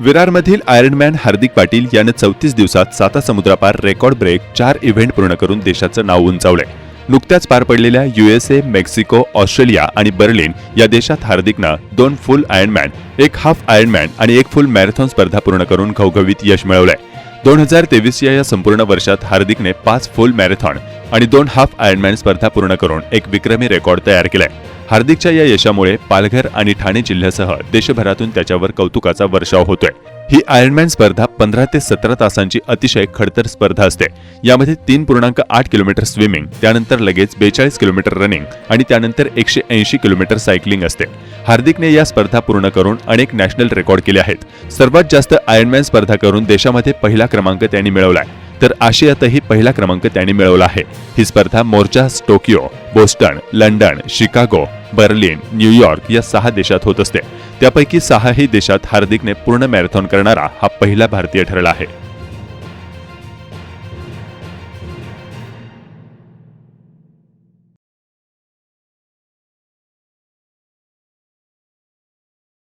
विरारमधील Ironman हार्दिक पाटील यानं चौतीस दिवसात साता समुद्रापार रेकॉर्ड ब्रेक चार इव्हेंट पूर्ण करून देशाचं नाव उंचावलंय. नुकत्याच पार पडलेल्या युएसए मेक्सिको ऑस्ट्रेलिया आणि बर्लिन या देशात हार्दिकनं दोन फुल आयर्नमॅन एक हाफ आयर्नमॅन आणि एक फुल मॅरेथॉन स्पर्धा पूर्ण करून घवघवीत यश मिळवलंय. दोन हजार तेवीसच्या या संपूर्ण वर्षात हार्दिकने पाच फुल मॅरेथॉन आणि दोन हाफ आयर्नमॅन स्पर्धा पूर्ण करून एक विक्रमी रेकॉर्ड तयार केलाय. हार्दिकच्या या यशामुळे पालघर आणि ठाणे जिल्ह्यासह देशभरातून त्याच्यावर कौतुकाचा वर्षाव होतोय. ही आयर्नमॅन स्पर्धा पंधरा ते सतरा तासांची अतिशय खडतर स्पर्धा असते. यामध्ये तीन पूर्णांक आठ किलोमीटर स्विमिंग त्यानंतर लगेच बेचाळीस किलोमीटर रनिंग आणि त्यानंतर एकशे ऐंशी किलोमीटर सायकलिंग असते. हार्दिकने या स्पर्धा पूर्ण करून अनेक नॅशनल रेकॉर्ड केले आहेत. सर्वात जास्त आयर्नमॅन स्पर्धा करून देशामध्ये पहिला क्रमांक त्यांनी मिळवलाय. तर आशियातही पहिला क्रमांक त्याने मिळवला आहे. ही स्पर्धा मोर्चास Tokyo Boston London Chicago Berlin New York या सहा देशात होत असते. त्यापैकी सहाही देशात हार्दिकने पूर्ण मॅरेथॉन करणारा हा पहिला भारतीय ठरला आहे.